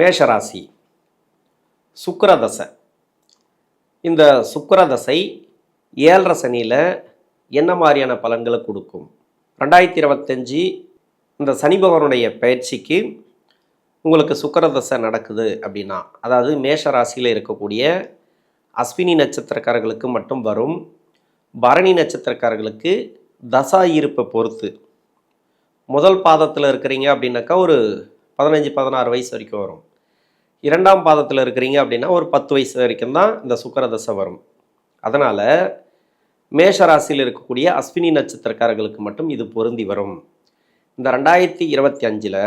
மேஷராசி. சுக்கரதசை. இந்த சுக்கரதசை ஏழரை சனியில் என்ன மாதிரியான பலன்களை கொடுக்கும்? ரெண்டாயிரத்தி இருபத்தஞ்சி இந்த சனி பகவானுடைய பயிற்சிக்கு உங்களுக்கு சுக்கரதசை நடக்குது அப்படின்னா அதாவது மேஷ ராசியில் இருக்கக்கூடிய அஸ்வினி நட்சத்திரக்காரர்களுக்கு மட்டும் வரும். பரணி நட்சத்திரக்காரர்களுக்கு தசா இருப்பை பொறுத்து. முதல் பாதத்தில் இருக்கிறீங்க அப்படின்னாக்கா ஒரு பதினஞ்சு பதினாறு வயசு வரைக்கும் வரும். இரண்டாம் பாதத்தில் இருக்கிறீங்க அப்படின்னா ஒரு பத்து வயசு வரைக்கும் தான் இந்த சுக்கரதசை வரும். அதனால் மேஷ ராசியில் இருக்கக்கூடிய அஸ்வினி நட்சத்திரக்காரர்களுக்கு மட்டும் இது பொருந்தி வரும். இந்த ரெண்டாயிரத்தி இருபத்தி அஞ்சில்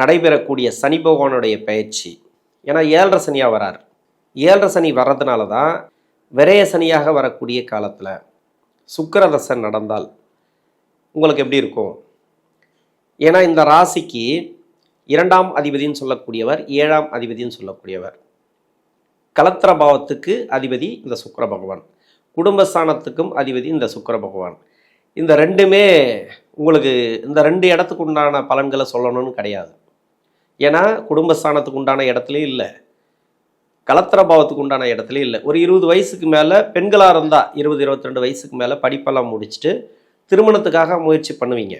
நடைபெறக்கூடிய சனி பகவானுடைய பயிற்சி. ஏன்னா ஏழரை சனியாக வரார். ஏழரை சனி வர்றதுனால தான் விரைய சனியாக வரக்கூடிய காலத்தில் சுக்கரதசன் நடந்தால் உங்களுக்கு எப்படி இருக்கும்? ஏன்னா இந்த ராசிக்கு இரண்டாம் அதிபதின்னு சொல்லக்கூடியவர் ஏழாம் அதிபதின்னு சொல்லக்கூடியவர். கலத்திர பாவத்துக்கு அதிபதி இந்த சுக்கர பகவான். குடும்பஸ்தானத்துக்கும் அதிபதி இந்த சுக்கர பகவான். இந்த ரெண்டுமே உங்களுக்கு இந்த ரெண்டு இடத்துக்கு உண்டான பலன்களை சொல்லணும்னு கிடையாது. ஏன்னா குடும்பஸ்தானத்துக்கு உண்டான இடத்துலையும் இல்லை. கலத்திர பாவத்துக்கு உண்டான இடத்துலையும் இல்லை. ஒரு இருபது வயசுக்கு மேலே பெண்களாக இருந்தால் இருபது இருபத்தி ரெண்டு வயசுக்கு மேலே படிப்பெல்லாம் முடிச்சுட்டு திருமணத்துக்காக முயற்சி பண்ணுவீங்க.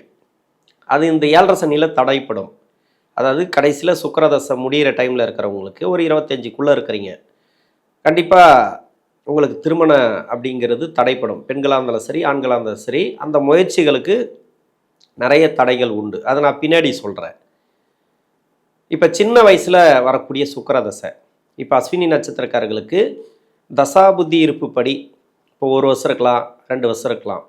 அது இந்த ஏழரை சனியில் தடைப்படும். அதாவது கடைசியில் சுக்கரதசை முடிகிற டைமில் இருக்கிறவங்களுக்கு ஒரு இருபத்தஞ்சுக்குள்ளே இருக்கிறீங்க. கண்டிப்பாக உங்களுக்கு திருமணம் அப்படிங்கிறது தடைப்படும். பெண்களாக இருந்தாலும் சரி ஆண்களாக இருந்தாலும் சரி அந்த முயற்சிகளுக்கு நிறைய தடைகள் உண்டு. அதை நான் பின்னாடி சொல்கிறேன் இப்போ சின்ன வயசில் வரக்கூடிய சுக்கரதசை. இப்போ அஸ்வினி நட்சத்திரக்காரர்களுக்கு தசாபுத்தி இருப்புப்படி இப்போ ஒரு வருஷம் இருக்கலாம் ரெண்டு வருஷம் இருக்கலாம்.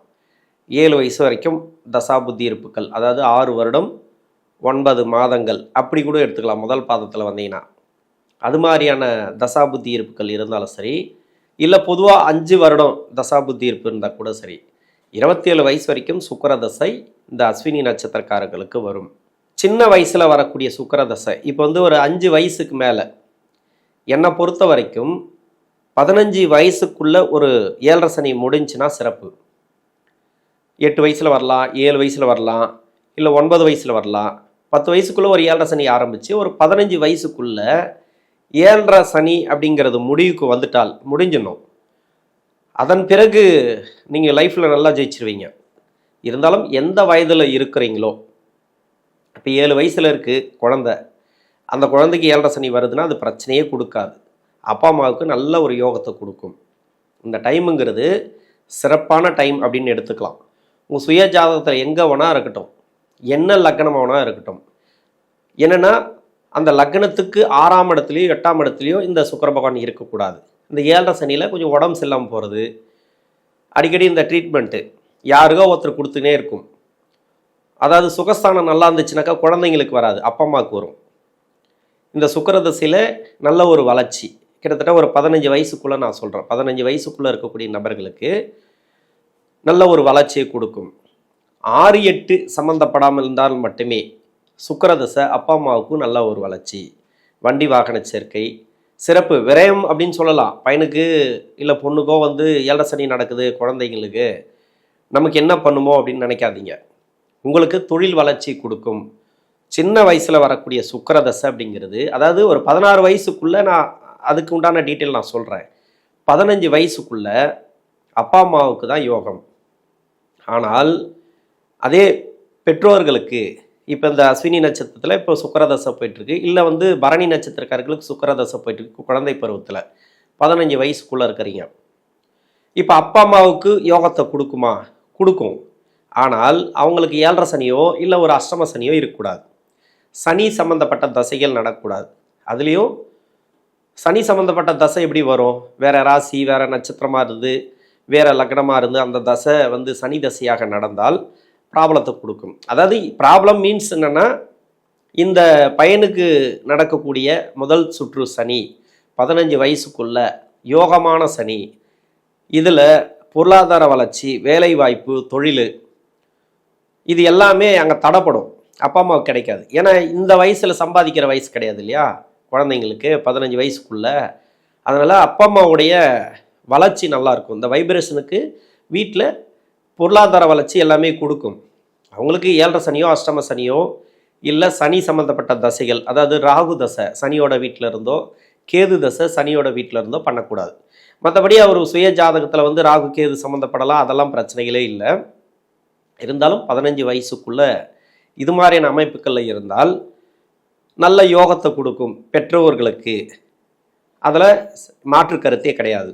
ஏழு வயசு வரைக்கும் தசாபுத்தி இருப்புக்கள் அதாவது ஆறு வருடம் ஒன்பது மாதங்கள். அப்படி கூட எடுத்துக்கலாம். முதல் பாதத்தில் வந்தீங்கன்னா. அது மாதிரியான தசாபுத்தி இருப்புகள் இருந்தாலும் சரி இல்லை பொதுவாக அஞ்சு வருடம் தசாபுத்தி இருப்பு இருந்தால் கூட சரி இருபத்தேழு வயசு வரைக்கும் சுக்கிரதசை இந்த அஸ்வினி நட்சத்திரக்காரர்களுக்கு வரும். சின்ன வயசில் வரக்கூடிய சுக்கிரதசை. இப்போ வந்து ஒரு அஞ்சு வயசுக்கு மேலே. என்னை பொறுத்த வரைக்கும் பதினஞ்சு வயசுக்குள்ளே ஒரு ஏழரை சனி முடிஞ்சுன்னா சிறப்பு. எட்டு வயசில் வரலாம் ஏழு வயசில் வரலாம் இல்லை ஒன்பது வயசில் வரலாம். பத்து வயசுக்குள்ளே ஒரு ஏழரை சனி ஆரம்பித்து ஒரு பதினஞ்சு வயசுக்குள்ளே ஏழரை சனி அப்படிங்கிறது முடிவுக்கு வந்துட்டால் முடிஞ்சிடணும். அதன் பிறகு நீங்கள் லைஃப்பில் நல்லா ஜெயிச்சிருவீங்க. இருந்தாலும் எந்த வயதில் இருக்கிறீங்களோ இப்போ ஏழு வயசில் இருக்குது குழந்த. அந்த குழந்தைக்கு ஏழரை சனி வருதுன்னா அது பிரச்சனையே கொடுக்காது. அப்பா அம்மாவுக்கு நல்ல ஒரு யோகத்தை கொடுக்கும். இந்த டைமுங்கிறது சிறப்பான டைம் அப்படின்னு எடுத்துக்கலாம். உங்கள் சுய ஜாதகத்தில் எங்கே வேணா இருக்கட்டும். என்ன லக்னம் இருக்கட்டும். என்னென்னா அந்த லக்னத்துக்கு ஆறாம் இடத்துலையோ எட்டாம் இடத்துலையோ இந்த சுக்கர பகவான் இருக்கக்கூடாது. இந்த ஏழரை சனியில் கொஞ்சம் உடம்பு சரியில்லாமல் போகிறது அடிக்கடி இந்த ட்ரீட்மெண்ட்டு யாருக்கோ ஒருத்தர் கொடுத்துனே இருக்கும். அதாவது சுகஸ்தானம் நல்லா இருந்துச்சுனாக்கா குழந்தைங்களுக்கு வராது அப்பா அம்மாவுக்கு வரும் இந்த சுக்கர தசையில் நல்ல ஒரு வளர்ச்சி. கிட்டத்தட்ட ஒரு பதினஞ்சு வயசுக்குள்ளே நான் சொல்கிறேன் பதினஞ்சு வயசுக்குள்ளே இருக்கக்கூடிய நபர்களுக்கு நல்ல ஒரு வளர்ச்சியை கொடுக்கும். ஆறு எட்டு சம்மந்தப்படாமல் இருந்தால் மட்டுமே சுக்கரதசை அப்பா அம்மாவுக்கும் நல்ல ஒரு வளர்ச்சி. வண்டி வாகன சேர்க்கை சிறப்பு விரயம் அப்படின்னு சொல்லலாம். பையனுக்கு இல்லை பொண்ணுக்கோ வந்து ஏழரை சனி நடக்குது குழந்தைங்களுக்கு. நமக்கு என்ன பண்ணுமோ அப்படின்னு நினைக்காதீங்க. உங்களுக்கு தொழில் வளர்ச்சி கொடுக்கும். சின்ன வயசில் வரக்கூடிய சுக்கரதசை அப்படிங்கிறது அதாவது ஒரு பதினாறு வயசுக்குள்ளே நான் அதுக்கு உண்டான டீட்டெயில் நான் சொல்கிறேன் பதினஞ்சு வயசுக்குள்ளே அப்பா அம்மாவுக்கு தான் யோகம். ஆனால் அதே பெற்றோர்களுக்கு இப்போ இந்த அஸ்வினி நட்சத்திரத்தில் இப்போ சுக்கரதசை போயிட்டுருக்கு. இல்லை வந்து பரணி நட்சத்திரக்காரர்களுக்கு சுக்கரதசை போயிட்டுருக்கு குழந்தை பருவத்தில். பதினஞ்சு வயசுக்குள்ளே இருக்கிறீங்க. இப்போ அப்பா அம்மாவுக்கு யோகத்தை கொடுக்குமா? கொடுக்கும். ஆனால் அவங்களுக்கு ஏழரை சனியோ இல்லை ஒரு அஷ்டம சனியோ இருக்கக்கூடாது. சனி சம்மந்தப்பட்ட தசைகள் நடக்கக்கூடாது. அதுலேயும் சனி சம்மந்தப்பட்ட தசை எப்படி வரும்? வேறு ராசி வேறு நட்சத்திரமாக இருந்து வேறு லக்னமாக இருந்து அந்த தசை வந்து சனி தசையாக நடந்தால் ப்ராப்ளத்தை கொடுக்கும். அதாவது ப்ராப்ளம் மீன்ஸ் என்னென்னா இந்த பையனுக்கு நடக்கக்கூடிய முதல் சுற்று சனி பதினஞ்சு வயசுக்குள்ள யோகமான சனி இதில் பொருளாதார வளர்ச்சி வேலைவாய்ப்பு தொழில் இது எல்லாமே அங்கே தடைப்படும். அப்பா அம்மாவுக்கு கிடைக்காது. ஏன்னா இந்த வயசில் சம்பாதிக்கிற வயசு கிடையாது இல்லையா? குழந்தைங்களுக்கு பதினஞ்சு வயசுக்குள்ள. அதனால் அப்பா அம்மாவுடைய வளர்ச்சி நல்லாயிருக்கும் இந்த வைப்ரேஷனுக்கு வீட்டில் பொருளாதார வளர்ச்சி எல்லாமே கொடுக்கும். அவங்களுக்கு ஏழரை சனியோ அஷ்டம சனியோ இல்லை சனி சம்மந்தப்பட்ட தசைகள் அதாவது ராகு தசை சனியோட வீட்டில் இருந்தோ கேது தசை சனியோட வீட்டில் இருந்தோ பண்ணக்கூடாது. மற்றபடி அவர் சுய ஜாதகத்தில் வந்து ராகு கேது சம்மந்தப்படலாம் அதெல்லாம் பிரச்சனைகளே இல்லை. இருந்தாலும் பதினஞ்சு வயசுக்குள்ளே இது மாதிரியான அமைப்புகளில் இருந்தால் நல்ல யோகத்தை கொடுக்கும் பெற்றோர்களுக்கு. அதில் மாற்று கருத்தே கிடையாது.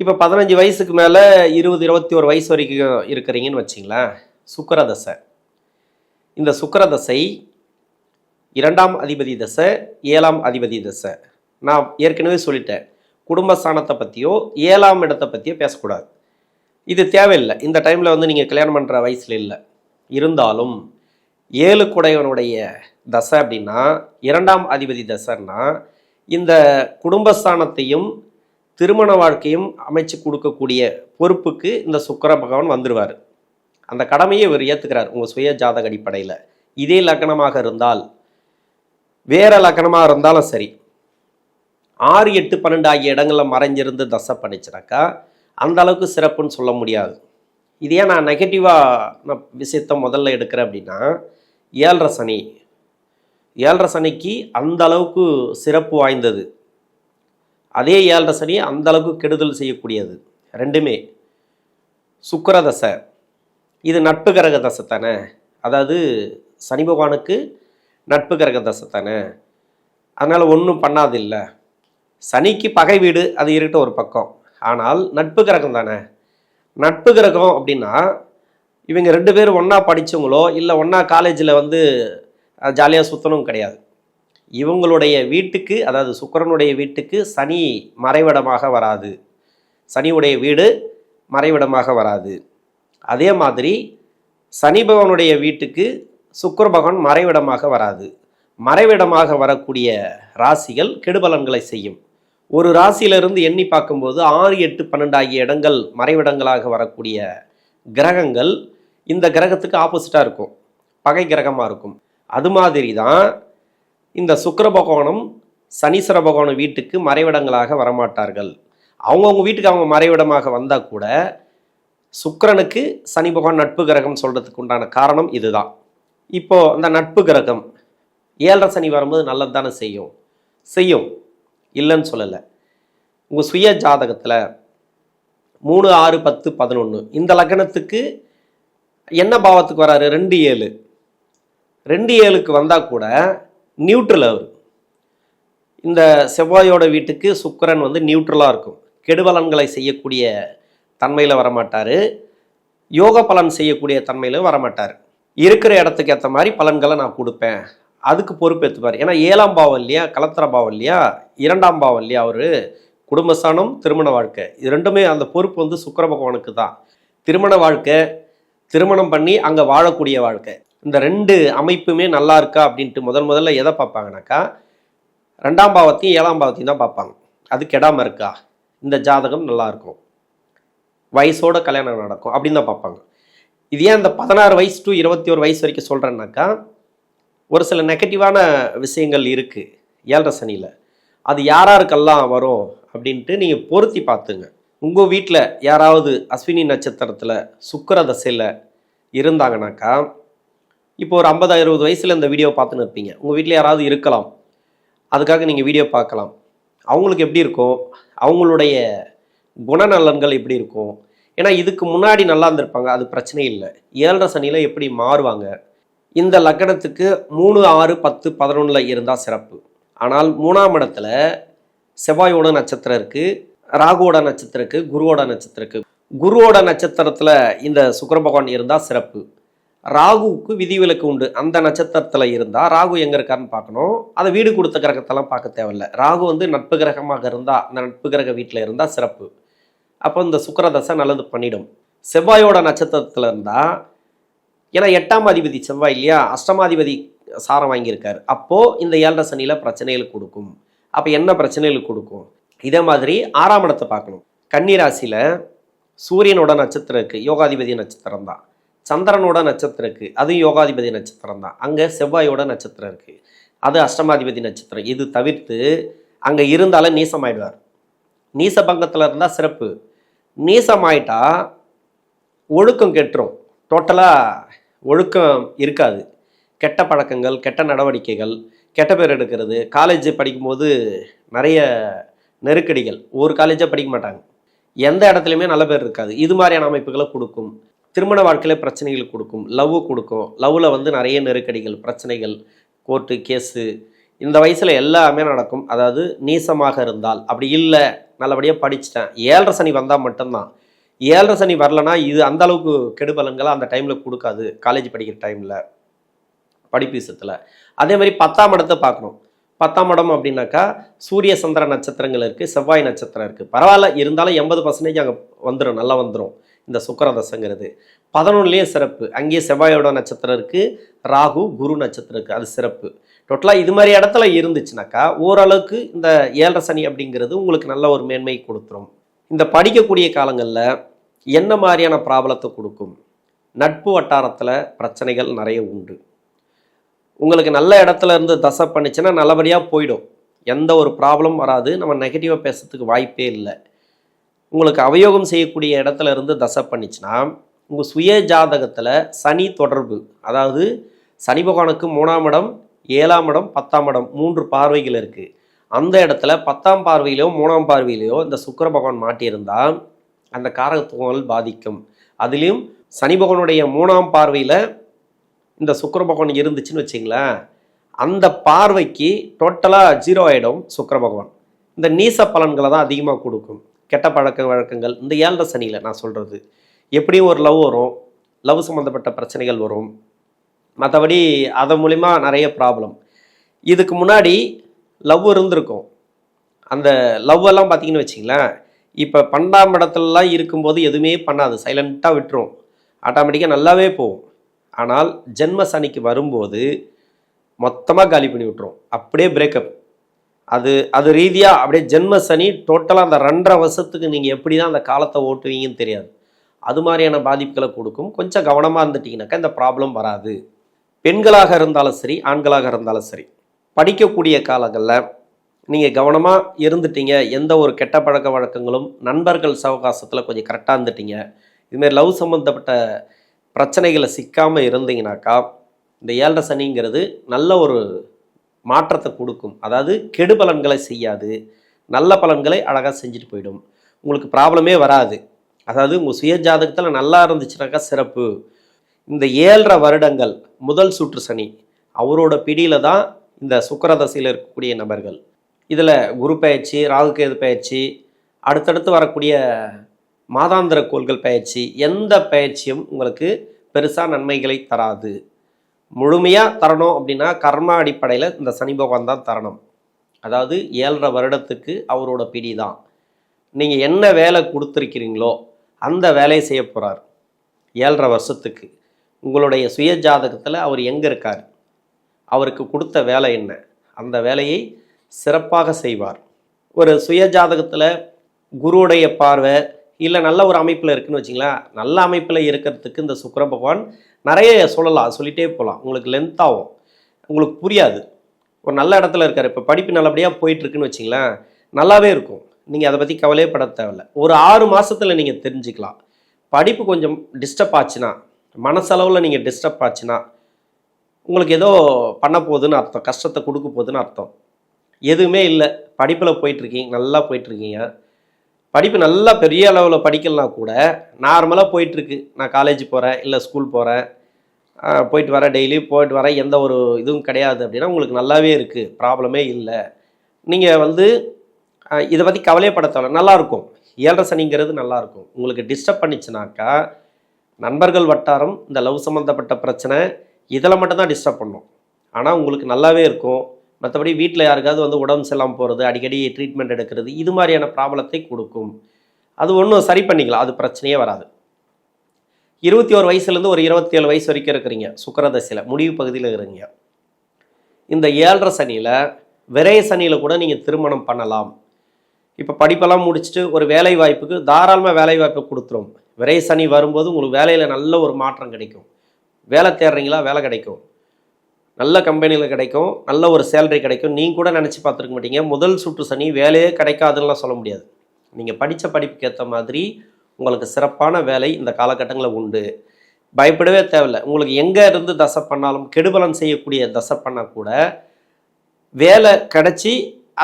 இப்போ பதினஞ்சு வயசுக்கு மேலே இருபது இருபத்தி ஒரு வயசு வரைக்கும் இருக்கிறீங்கன்னு வச்சிங்களேன் சுக்கரதசை. இந்த சுக்கரதசை இரண்டாம் அதிபதி தசை ஏழாம் அதிபதி தசை. நான் ஏற்கனவே சொல்லிட்டேன் குடும்பஸ்தானத்தை பற்றியோ ஏழாம் இடத்தை பற்றியோ பேசக்கூடாது. இது தேவையில்லை. இந்த டைமில் வந்து நீங்கள் கல்யாணம் பண்ணுற வயசில் இல்லை. இருந்தாலும் ஏழு குடையவனுடைய தசை அப்படின்னா இரண்டாம் அதிபதி தசைன்னா இந்த குடும்பஸ்தானத்தையும் திருமண வாழ்க்கையும் அமைச்சு கொடுக்கக்கூடிய பொறுப்புக்கு இந்த சுக்கர பகவான் வந்துடுவார் அந்த கடமையை இவர் ஏற்றுக்கிறார் உங்கள் சுய ஜாதக அடிப்படையில். இதே லக்னமாக இருந்தால் வேற லக்னமாக இருந்தாலும் சரி ஆறு எட்டு பன்னெண்டு ஆகிய இடங்களில் மறைஞ்சிருந்து தசை பண்ணிச்சுனாக்கா அந்த அளவுக்கு சிறப்புன்னு சொல்ல முடியாது. இதே நான் நெகட்டிவாக நான் விஷயத்தை முதல்ல எடுக்கிறேன் அப்படின்னா ஏழரை சனி. ஏழரை சனிக்கு அந்த அளவுக்கு சிறப்பு வாய்ந்தது. அதே ஏழரை சனி அந்த அளவுக்கு கெடுதல் செய்யக்கூடியது. ரெண்டுமே. சுக்கிர தசை. இது நட்பு கிரக தசை தானே? அதாவது சனி பகவானுக்கு நட்பு கிரக தசை தானே? அதனால் ஒன்றும் பண்ணாதில்லை. சனிக்கு பகை வீடு அது இருக்கட்டும் ஒரு பக்கம். ஆனால் நட்பு கிரகம் தானே? நட்பு கிரகம் அப்படின்னா இவங்க ரெண்டு பேரும் ஒன்றா படித்தவங்களோ இல்லை ஒன்றா காலேஜில் வந்து ஜாலியாக சுற்றணும் கிடையாது. இவங்களுடைய வீட்டுக்கு அதாவது சுக்கிரனுடைய வீட்டுக்கு சனி மறைவிடமாக வராது. சனியுடைய வீடு மறைவிடமாக வராது. அதே மாதிரி சனி பகவனுடைய வீட்டுக்கு சுக்கர பகவான் மறைவிடமாக வராது. மறைவிடமாக வரக்கூடிய ராசிகள் கெடுபலன்களை செய்யும். ஒரு ராசியிலிருந்து எண்ணி பார்க்கும்போது ஆறு எட்டு பன்னெண்டு ஆகிய இடங்கள் மறைவிடங்களாக வரக்கூடிய கிரகங்கள் இந்த கிரகத்துக்கு ஆப்போசிட்டாக இருக்கும். பகை கிரகமாக இருக்கும். அது மாதிரி தான் இந்த சுக்கர பகவானும் சனீஸ்வர பகவானும் வீட்டுக்கு மறைவிடங்களாக வரமாட்டார்கள். அவங்கவுங்க வீட்டுக்கு அவங்க மறைவிடமாக வந்தால் கூட சுக்கரனுக்கு சனி பகவான் நட்பு கிரகம் சொல்கிறதுக்கு உண்டான காரணம் இதுதான். இப்போ அந்த நட்பு கிரகம் ஏழரை சனி வரும்போது நல்லது தானே செய்யும். செய்யும். இல்லைன்னு சொல்லலை. உங்கள் சுய ஜாதகத்தில் மூணு ஆறு பத்து பதினொன்று இந்த லக்னத்துக்கு என்ன பாவத்துக்கு வராரு? ரெண்டு ஏழு. ரெண்டு ஏழுக்கு வந்தால் கூட நியூட்ரல் அவர் இந்த செவ்வாயோட வீட்டுக்கு சுக்கரன் வந்து நியூட்ரலாக இருக்கும். கெடுபலன்களை செய்யக்கூடிய தன்மையில் வரமாட்டார். யோக பலன் செய்யக்கூடிய தன்மையில் வரமாட்டார். இருக்கிற இடத்துக்கு ஏற்ற மாதிரி பலன்களை நான் கொடுப்பேன். அதுக்கு பொறுப்பேற்றுப்பார் ஏன்னா ஏழாம் பாவம் இல்லையா? கலத்திர பாவம் இல்லையா? இரண்டாம் பாவம் இல்லையா? அவர் குடும்பஸ்தானம் திருமண வாழ்க்கை. இது ரெண்டுமே அந்த பொறுப்பு வந்து சுக்கர பகவானுக்கு தான் திருமண வாழ்க்கை திருமணம் பண்ணி அங்கே வாழக்கூடிய வாழ்க்கை. இந்த ரெண்டு அமைப்புமே நல்லா இருக்கா அப்படின்ட்டு முதல் முதல்ல எதை பார்ப்பாங்கனாக்கா ரெண்டாம் பாவத்தையும் ஏழாம் பாவத்தையும் தான் பார்ப்பாங்க. அது கெடாமல் இருக்கா? இந்த ஜாதகம் நல்லா இருக்கும். வயசோட கல்யாணம் நடக்கும் அப்படின்னு தான் பார்ப்பாங்க. இது ஏன் இந்த பதினாறு வயசு டு இருபத்தி ஒரு வயசு வரைக்கும் சொல்கிறேன்னாக்கா ஒரு சில நெகட்டிவான விஷயங்கள் இருக்குது ஏழரை சனியில். அது யாராருக்கெல்லாம் வரும் அப்படின்ட்டு நீங்கள் பொருத்தி பார்த்துங்க. உங்கள் வீட்டில் யாராவது அஸ்வினி நட்சத்திரத்தில் சுக்கர தசையில் இருந்தாங்கனாக்கா இப்போ ஒரு ஐம்பது அறுபது வயசில் இந்த வீடியோ பார்த்துன்னு இருப்பீங்க. உங்கள் வீட்டில் யாராவது இருக்கலாம். அதுக்காக நீங்கள் வீடியோ பார்க்கலாம். அவங்களுக்கு எப்படி இருக்கும்? அவங்களுடைய குணநலன்கள் எப்படி இருக்கும்? ஏன்னா இதுக்கு முன்னாடி நல்லா இருந்திருப்பாங்க. அது பிரச்சனை இல்லை. ஏழரை சனியில் எப்படி மாறுவாங்க? இந்த லக்னத்துக்கு மூணு ஆறு பத்து பதினொன்றில் இருந்தால் சிறப்பு. ஆனால் மூணாம் இடத்துல செவ்வாயோட நட்சத்திரம் இருக்குது ராகுவோட நட்சத்திரம் இருக்குது குருவோட நட்சத்திரம் இருக்குது குருவோட நட்சத்திரத்தில் இந்த சுக்கர பகவான் இருந்தால் சிறப்பு. ராகுவுக்கு விதிவிலக்கு உண்டு. அந்த நட்சத்திரத்தில் இருந்தால் ராகு எங்கே இருக்காருன்னு பார்க்கணும். அதை வீடு கொடுத்த கிரகத்தெல்லாம் பார்க்க தேவையில்ல. ராகு வந்து நட்பு கிரகமாக இருந்தால் அந்த நட்பு கிரக வீட்டில் இருந்தால் சிறப்பு. அப்போ இந்த சுக்கரதசை நல்லது பண்ணிடும். செவ்வாயோட நட்சத்திரத்தில் இருந்தால் ஏன்னா எட்டாம் அதிபதி செவ்வாய் இல்லையா? அஷ்டமாதிபதி சாரம் வாங்கியிருக்காரு. அப்போது இந்த ஏழரை சனியில் பிரச்சனைகள் கொடுக்கும். அப்போ என்ன பிரச்சனைகள் கொடுக்கும்? இதே மாதிரி ஆறாம் இடத்தை பார்க்கணும். கன்னிராசியில் சூரியனோட நட்சத்திரம் இருக்குது யோகாதிபதி நட்சத்திரம் தான். சந்திரனோட நட்சத்திரம் இருக்குது அதுவும் யோகாதிபதி நட்சத்திரம் தான். அங்கே செவ்வாயோட நட்சத்திரம் இருக்குது அது அஷ்டமாதிபதி நட்சத்திரம். இது தவிர்த்து அங்கே இருந்தாலும் நீசமாயிடுவார். நீச பங்கத்தில் இருந்தால் சிறப்பு. நீசமாயிட்டா ஒழுக்கம் கெட்டுரும். டோட்டலாக ஒழுக்கம் இருக்காது. கெட்ட பழக்கங்கள் கெட்ட நடவடிக்கைகள் கெட்ட பேர் எடுக்கிறது காலேஜ் படிக்கும்போது நிறைய நெருக்கடிகள். ஒரு காலேஜாக படிக்க மாட்டாங்க. எந்த இடத்துலையுமே நல்ல பேர் இருக்காது. இது மாதிரியான அமைப்புகளை கொடுக்கும். திருமண வாழ்க்கையில் பிரச்சனைகள் கொடுக்கும். லவ் கொடுக்கும். லவ்வில் வந்து நிறைய நெருக்கடிகள் பிரச்சனைகள் கோர்ட்டு கேஸு இந்த வயசில் எல்லாமே நடக்கும். அதாவது நீசமாக இருந்தால். அப்படி இல்லை. நல்லபடியாக படிச்சிட்டேன். ஏழரை சனி வந்தால் மட்டும்தான். ஏழரை சனி வரலனா இது அந்த அளவுக்கு கெடுபலன்களை அந்த டைமில் கொடுக்காது. காலேஜ் படிக்கிற டைமில் படிப்பு விஷயத்தில். அதே மாதிரி பத்தாம் இடத்தை பார்க்கணும். பத்தாம் இடம் அப்படின்னாக்கா சூரிய சந்திர நட்சத்திரங்கள் இருக்குது செவ்வாய் நட்சத்திரம் இருக்குது பரவாயில்ல. இருந்தாலும் எண்பது பர்சன்டேஜ் அங்கே வந்துடும் நல்லா வந்துடும் இந்த சுக்கர தசைங்கிறது சிறப்பு. அங்கேயே செவ்வாயோட நட்சத்திரம் இருக்குது ராகு குரு நட்சத்திரம் இருக்குது அது சிறப்பு. டோட்டலாக இது மாதிரி இடத்துல இருந்துச்சுனாக்கா ஓரளவுக்கு இந்த ஏழரை சனி அப்படிங்கிறது உங்களுக்கு நல்ல ஒரு மேன்மை கொடுத்துரும். இந்த படிக்கக்கூடிய காலங்களில் என்ன மாதிரியான ப்ராப்ளத்தை கொடுக்கும்? நட்பு வட்டாரத்தில் பிரச்சனைகள் நிறைய உண்டு. உங்களுக்கு நல்ல இடத்துல இருந்து தசை பண்ணிச்சுன்னா நல்லபடியாக போயிடும். எந்த ஒரு ப்ராப்ளம் வராது. நம்ம நெகட்டிவாக பேசுறதுக்கு வாய்ப்பே இல்லை. உங்களுக்கு அவயோகம் செய்யக்கூடிய இடத்துல இருந்து தசை பண்ணிச்சுன்னா உங்கள் சுய ஜாதகத்தில் சனி தொடர்பு அதாவது சனி பகவானுக்கு மூணாம் இடம் ஏழாம் இடம் பத்தாம் இடம் மூன்று பார்வைகள் இருக்குது அந்த இடத்துல பத்தாம் பார்வையிலையோ மூணாம் பார்வையிலையோ இந்த சுக்கர பகவான் மாட்டியிருந்தால் அந்த காரகத்துவங்கள் பாதிக்கும். அதுலேயும் சனி பகவானுடைய மூணாம் பார்வையில் இந்த சுக்கர பகவான் இருந்துச்சுன்னு வச்சிங்களேன் அந்த பார்வைக்கு டோட்டலாக ஜீரோ ஆகிடும் சுக்கர பகவான். இந்த நீச பலன்களை தான் அதிகமாக கொடுக்கும். கெட்ட பழக்க வழக்கங்கள் இந்த ஏழரை சனியில் நான் சொல்கிறது எப்படியும் ஒரு லவ் வரும் லவ் சம்மந்தப்பட்ட பிரச்சனைகள் வரும். மற்றபடி அதன் மூலிமா நிறைய ப்ராப்ளம் இதுக்கு முன்னாடி லவ் இருந்திருக்கும். அந்த லவ் எல்லாம் பார்த்தீங்கன்னு வச்சிங்களேன் இப்போ பன்னெண்டாம் இடத்துலலாம் இருக்கும்போது எதுவுமே பண்ணாது. சைலண்ட்டாக விட்டுரும். ஆட்டோமேட்டிக்காக நல்லாவே போகும். ஆனால் ஜென்ம சனிக்கு வரும்போது மொத்தமாக காலி பண்ணி விட்டுரும். அப்படியே பிரேக்கப் அது அது ரீதியாக அப்படியே ஜென்ம சனி டோட்டலாக அந்த ரெண்டரை வருஷத்துக்கு நீங்கள் எப்படி தான் அந்த காலத்தை ஓட்டுவீங்கன்னு தெரியாது. அது மாதிரியான பாதிப்புகளை கொடுக்கும். கொஞ்சம் கவனமாக இருந்துட்டிங்கனாக்கா இந்த ப்ராப்ளம் வராது. பெண்களாக இருந்தாலும் சரி ஆண்களாக இருந்தாலும் சரி படிக்கக்கூடிய காலங்களில் நீங்கள் கவனமாக இருந்துட்டீங்க. எந்த ஒரு கெட்ட பழக்க வழக்கங்களும் நண்பர்கள் சவகாசத்தில் கொஞ்சம் கரெக்டாக இருந்துட்டீங்க. இதுமாரி லவ் சம்மந்தப்பட்ட பிரச்சனைகளை சிக்காமல் இருந்தீங்கனாக்கா இந்த ஏழரை சனிங்கிறது நல்ல ஒரு மாற்றத்தை கொடுக்கும். அதாவது கெடு பலன்களை செய்யாது. நல்ல பலன்களை அழகாக செஞ்சுட்டு போயிடும். உங்களுக்கு ப்ராப்ளமே வராது. அதாவது உங்கள் சுய ஜாதகத்தில் நல்லா இருந்துச்சுனாக்கா சிறப்பு. இந்த ஏழரை வருடங்கள் முதல் சுற்று சனி அவரோட பிடியில் தான் இந்த சுக்கரதசையில் இருக்கக்கூடிய நபர்கள். இதில் குரு பயிற்சி ராகுகேது பயிற்சி அடுத்தடுத்து வரக்கூடிய மாதாந்திர கோள்கள் பயிற்சி எந்த பயிற்சியும் உங்களுக்கு பெருசாக நன்மைகளை தராது. முழுமையாக தரணும் அப்படின்னா கர்ம அடிப்படையில் இந்த சனி பகவான் தான் தரணும். அதாவது ஏழரை வருடத்துக்கு அவரோட பிடி தான். நீங்கள் என்ன வேலை கொடுத்துருக்கிறீங்களோ அந்த வேலையை செய்ய போகிறார் ஏழரை வருஷத்துக்கு. உங்களுடைய சுய ஜாதகத்தில் அவர் எங்கே இருக்கார்? அவருக்கு கொடுத்த வேலை என்ன? அந்த வேலையை சிறப்பாக செய்வார். ஒரு சுய ஜாதகத்தில் குருவுடைய பார்வை இல்லை நல்ல ஒரு அமைப்பில் இருக்குன்னு வச்சிங்களேன் நல்ல அமைப்பில் இருக்கிறதுக்கு இந்த சுக்கிர பகவான் நிறைய சொல்லலாம். சொல்லிகிட்டே போகலாம் உங்களுக்கு லென்த் ஆகும். உங்களுக்கு புரியாது. ஒரு நல்ல இடத்துல இருக்கார். இப்போ படிப்பு நல்லபடியாக போயிட்டுருக்குன்னு வச்சிங்களேன் நல்லாவே இருக்கும். நீங்கள் அதை பற்றி கவலையே பட தேவையில்ல. ஒரு ஆறு மாதத்தில் நீங்கள் தெரிஞ்சுக்கலாம். படிப்பு கொஞ்சம் டிஸ்டர்ப் ஆச்சுன்னா மனசளவில் நீங்கள் டிஸ்டர்ப் ஆச்சுன்னா உங்களுக்கு ஏதோ பண்ண போகுதுன்னு அர்த்தம். கஷ்டத்தை கொடுக்க போகுதுன்னு அர்த்தம். எதுவுமே இல்லை. படிப்பில் போயிட்டுருக்கீங்க நல்லா போயிட்டுருக்கீங்க. படிப்பு நல்லா பெரிய அளவில் படிக்கலாம் கூட நார்மலாக போயிட்டுருக்கு. நான் காலேஜ் போகிறேன் இல்லை ஸ்கூல் போகிறேன் போயிட்டு வரேன் டெய்லி போயிட்டு வரேன். எந்த ஒரு இதுவும் கிடையாது அப்படின்னா உங்களுக்கு நல்லாவே இருக்குது ப்ராப்ளமே இல்லை. நீங்கள் வந்து இதை பற்றி கவலையப்பட தேவையில்ல. நல்லாயிருக்கும் ஏழரை சனிங்கிறது நல்லாயிருக்கும் உங்களுக்கு டிஸ்டர்ப் பண்ணிச்சுனாக்கா நண்பர்கள் வட்டாரம் இந்த லவ் சம்மந்தப்பட்ட பிரச்சனை இதில் மட்டும்தான் டிஸ்டர்ப் பண்ணும். ஆனால் உங்களுக்கு நல்லாவே இருக்கும். மற்றபடி வீட்டில் யாருக்காவது வந்து உடம்பு செல்லாமல் போகிறது அடிக்கடி ட்ரீட்மெண்ட் எடுக்கிறது இது மாதிரியான ப்ராப்ளத்தை கொடுக்கும். அது ஒன்றும் சரி பண்ணிக்கலாம். அது பிரச்சனையே வராது. இருபத்தி ஒரு வயசுலேருந்து ஒரு இருபத்தி ஏழு வயசு வரைக்கும் இருக்கிறீங்க சுக்கரதசையில் முடிவு பகுதியில் இருக்கிறீங்க. இந்த ஏழரை சனியில் விரைய சனியில் கூட நீங்கள் திருமணம் பண்ணலாம். இப்போ படிப்பெல்லாம் முடிச்சுட்டு ஒரு வேலை வாய்ப்புக்கு தாராளமாக வேலை வாய்ப்பை கொடுத்துரும். விரை சனி வரும்போது உங்களுக்கு வேலையில் நல்ல ஒரு மாற்றம் கிடைக்கும். வேலை தேடுறீங்களா? வேலை கிடைக்கும். நல்ல கம்பெனியில் கிடைக்கும் நல்ல ஒரு சேலரி கிடைக்கும். நீங்கள் கூட நினச்சி பார்த்துருக்க மாட்டீங்க. முதல் சுற்று சனி வேலையே கிடைக்காதுன்னெலாம் சொல்ல முடியாது. நீங்கள் படித்த படிப்புக்கு ஏற்ற மாதிரி உங்களுக்கு சிறப்பான வேலை இந்த காலகட்டங்களில் உண்டு. பயப்படவே தேவையில்லை. உங்களுக்கு எங்கே இருந்து தசை பண்ணாலும் கெடுபலன் செய்யக்கூடிய தசை பண்ணால் கூட வேலை கிடச்சி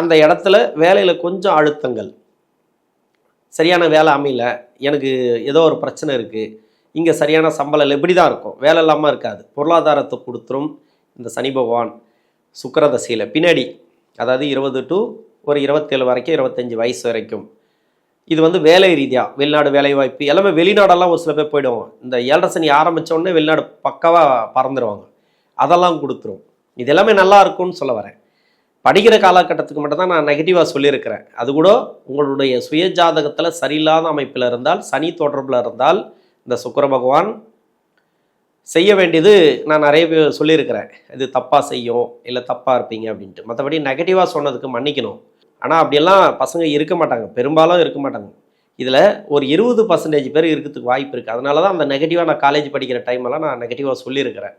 அந்த இடத்துல வேலையில் கொஞ்சம் அழுத்தங்கள். சரியான வேலை அமையல. எனக்கு ஏதோ ஒரு பிரச்சனை இருக்குது இங்கே சரியான சம்பளம் இல்லை. இப்படி தான் இருக்கும். வேலை இல்லாமல் இருக்காது. பொருளாதாரத்தை கொடுத்துரும் இந்த சனி பகவான் சுக்கரதசையில் பின்னாடி அதாவது இருபது டு ஒரு இருபத்தேழு வரைக்கும் இருபத்தஞ்சி வயசு வரைக்கும். இது வந்து வேலை ரீதியாக வெளிநாடு வேலை வாய்ப்பு எல்லாமே வெளிநாடெல்லாம் ஒரு சில பேர் போயிடுவோம் இந்த ஏழரை சனி ஆரம்பித்தோடனே வெளிநாடு பக்காவாக பறந்துடுவாங்க அதெல்லாம் கொடுத்துரும். இது எல்லாமே நல்லா இருக்கும்னு சொல்ல வரேன். படிக்கிற காலகட்டத்துக்கு மட்டும் தான் நான் நெகட்டிவாக சொல்லியிருக்கிறேன். அது கூட உங்களுடைய சுய ஜாதகத்தில் சரியில்லாத அமைப்பில் இருந்தால் சனி தொடர்பில் இருந்தால் இந்த சுக்கர பகவான் செய்ய வேண்டியது நான் நிறைய பேர் சொல்லியிருக்கிறேன். இது தப்பாக செய்யும் இல்லை தப்பாக இருப்பீங்க அப்படின்ட்டு. மற்றபடி நெகட்டிவாக சொன்னதுக்கு மன்னிக்கணும். ஆனால் அப்படியெல்லாம் பசங்க இருக்க மாட்டாங்க. பெரும்பாலும் இருக்க மாட்டாங்க. இதில் ஒரு இருபது பர்சன்டேஜ் பேர் இருக்கிறதுக்கு வாய்ப்பு இருக்குது அதனால தான் அந்த நெகட்டிவாக நான் காலேஜ் படிக்கிற டைமெல்லாம் நான் நெகட்டிவாக சொல்லியிருக்கிறேன்.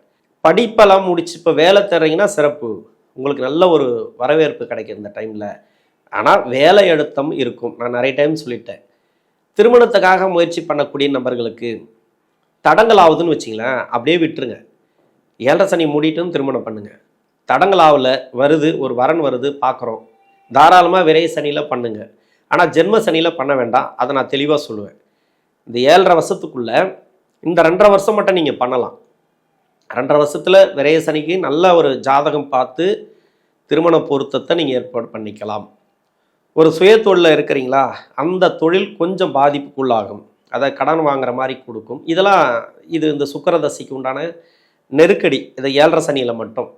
படிப்பெல்லாம் முடிச்சு இப்போ வேலை தர்றீங்கன்னா சிறப்பு. உங்களுக்கு நல்ல ஒரு வரவேற்பு கிடைக்கும் இந்த டைமில் ஆனால் வேலை அழுத்தம் இருக்கும். நான் நிறைய டைம் சொல்லிட்டேன். திருமணத்துக்காக முயற்சி பண்ணக்கூடிய நபர்களுக்கு தடங்கள் ஆகுதுன்னு வச்சிங்களேன் அப்படியே விட்டுருங்க. ஏழரை சனி மூடிட்டும் திருமணம் பண்ணுங்க. தடங்களாவில் வருது ஒரு வரன் வருது பார்க்குறோம் தாராளமாக விரை சனியில் பண்ணுங்க. ஆனால் ஜென்ம சனியில் பண்ண வேண்டாம். அதை நான் தெளிவாக சொல்லுவேன். இந்த ஏழரை வருஷத்துக்குள்ள இந்த ரெண்டரை வருஷம் மட்டும் நீங்கள் பண்ணலாம். ரெண்டரை வருஷத்தில் விரைய சனிக்கு நல்ல ஒரு ஜாதகம் பார்த்து திருமண பொருத்தத்தை நீங்கள் ஏற்பாடு பண்ணிக்கலாம். ஒரு சுய தொழிலில் இருக்கிறீங்களா? அந்த தொழில் கொஞ்சம் பாதிப்புக்குள்ளாகும். அதை கடன் வாங்குற மாதிரி கொடுக்கும். இதெல்லாம் இது இந்த சுக்கரதசிக்கு உண்டான நெருக்கடி. இதை ஏழரை சனியில் மட்டும்.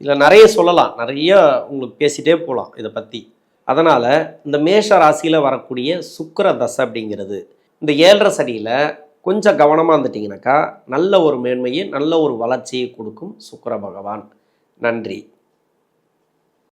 இதில் நிறைய சொல்லலாம். நிறைய உங்களுக்கு பேசிகிட்டே போகலாம் இதை பற்றி அதனால் இந்த மேஷ ராசியில் வரக்கூடிய சுக்கர தசை அப்படிங்கிறது இந்த ஏழரை சனியில் கொஞ்சம் கவனமாக இருந்துட்டிங்கனாக்கா நல்ல ஒரு மேன்மையை நல்ல ஒரு வளர்ச்சியை கொடுக்கும் சுக்கர பகவான். நன்றி.